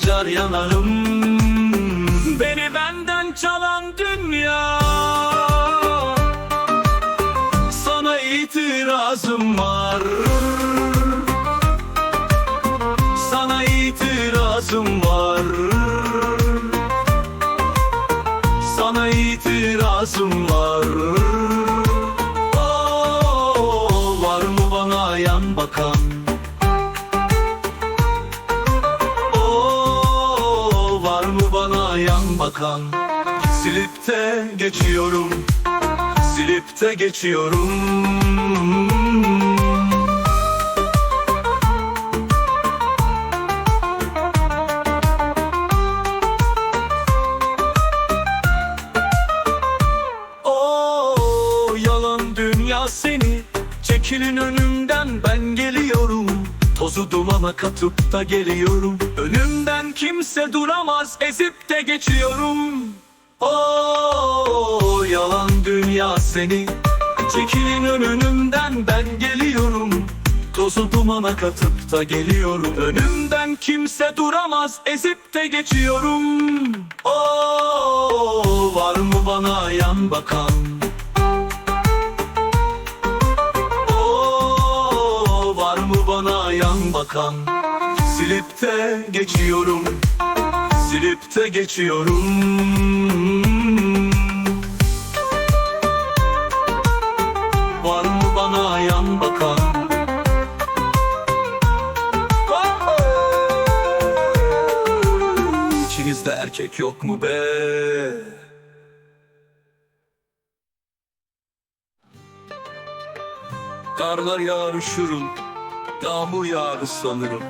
yanar yanarım. Beni benden çalan dünya. Sana itirazım var. Sana itirazım var. Sana itirazım var. Oo, Var mı bana yan bakan bana yan bakan. Silip de geçiyorum. Silip de geçiyorum. Oo yalan dünya seni. Çekilin önümden ben Tozu dumana katıp da geliyorum. Önümden kimse duramaz ezip de geçiyorum. Oo yalan dünya seni. Çekilin önümden ben geliyorum. Tozu dumana katıp da geliyorum. Önümden kimse duramaz ezip de geçiyorum. Oo var mı bana yan bakan yan bakan. Silip de geçiyorum Silip de geçiyorum. Var mı bana yan bakan? İçinizde erkek yok mu be? Karlar yağar üşürüm Yağmur yağar ıslanırım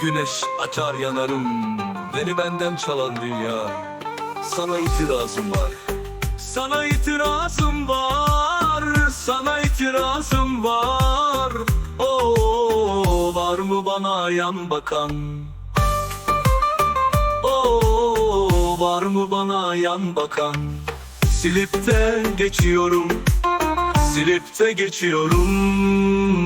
Güneş açar yanarım. Beni benden çalan dünya. Sana itirazım var. Sana itirazım var. Sana itirazım var. Oo, var mı bana yan bakan? Oo, var mı bana yan bakan? Silip de geçiyorum. Silip de geçiyorum